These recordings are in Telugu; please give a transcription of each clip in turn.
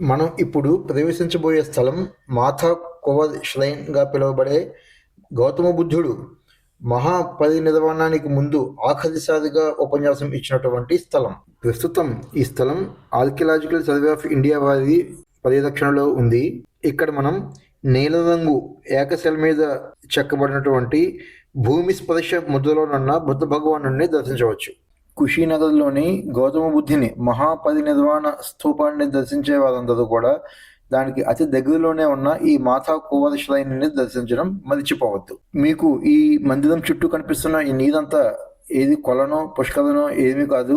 మనం ఇప్పుడు ప్రవేశించబోయే స్థలం మాథా కోవద్ శ్రైన్గా పిలువబడే గౌతమ బుద్ధుడు మహాపరినిర్వాణానికి ముందు ఆఖరిసారిగా ఉపన్యాసం ఇచ్చినటువంటి స్థలం. ప్రస్తుతం ఈ స్థలం ఆర్కియలాజికల్ సర్వే ఆఫ్ ఇండియా వారి పరిరక్షణలో ఉంది. ఇక్కడ మనం నీల రంగు ఏకశిల మీద చెక్కబడినటువంటి భూమి స్పర్శ ముద్రలోనున్న బుద్ధ భగవాను దర్శించవచ్చు. కుషీనగర్లోని గౌతమ బుద్ధిని మహాపరినిర్వాణ స్థూపాన్ని దర్శించే వారందరూ కూడా దానికి అతి దగ్గరలోనే ఉన్న ఈ మాతా కువర శ్రైని దర్శించడం మర్చిపోవద్దు. మీకు ఈ మందిరం చుట్టూ కనిపిస్తున్న ఈ నీరంతా ఏది కొలనో పుష్కరనో ఏమీ కాదు.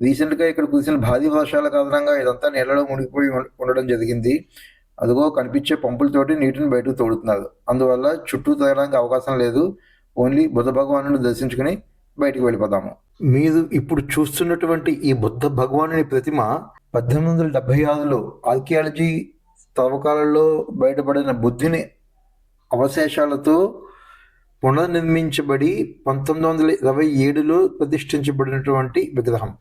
రీసెంట్గా ఇక్కడ కురిసిన భారీ వర్షాల కారణంగా ఇదంతా నీళ్ళలో మునిగిపోయి ఉండడం జరిగింది. అదిగో కనిపించే పంపులతోటి నీటిని బయటకు తోడుతున్నారు. అందువల్ల చుట్టూ తిరగడానికి అవకాశం లేదు. ఓన్లీ బుద్ధ భగవాను దర్శించుకుని బయటికి వెళ్ళిపోదాము. మీరు ఇప్పుడు చూస్తున్నటువంటి ఈ బుద్ధ భగవానుని ప్రతిమ పద్దెనిమిది వందల డెబ్బై ఆరులో ఆర్కియాలజీ తవ్వకాలలో బయటపడిన బుద్ధుని అవశేషాలతో పునర్నిర్మించబడి పంతొమ్మిది వందల ఇరవై ఏడులో ప్రతిష్ఠించబడినటువంటి విగ్రహం.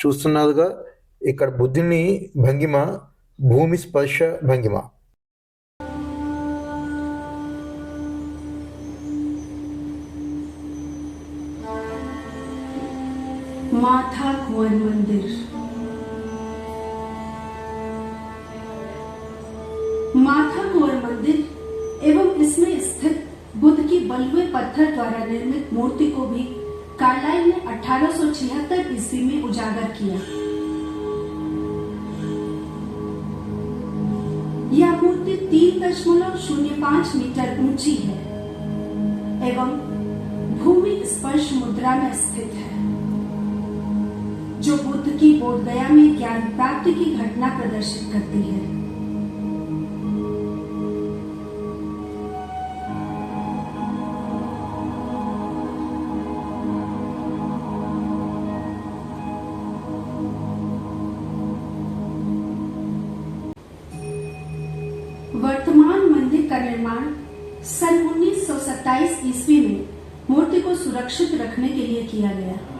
చూస్తున్నారుగా ఇక్కడ బుద్ధుని భంగిమ భూమి స్పర్శ భంగిమ. माथा कुंवर मंदिर। माथा कुंवर मंदिर एवं इसमें स्थित बुद्ध की बलुए पत्थर द्वारा निर्मित मूर्ति को भी कार्लाइल ने 1876 ईस्वी में उजागर किया। यह मूर्ति तीन दशमलव शून्य पाँच मीटर ऊँची है एवं भूमि स्पर्श मुद्रा में स्थित है। जो बुद्ध की बोधगया में ज्ञान प्राप्ति की घटना प्रदर्शित करती है। वर्तमान मंदिर का निर्माण सन 1927 ईस्वी में मूर्ति को सुरक्षित रखने के लिए किया गया।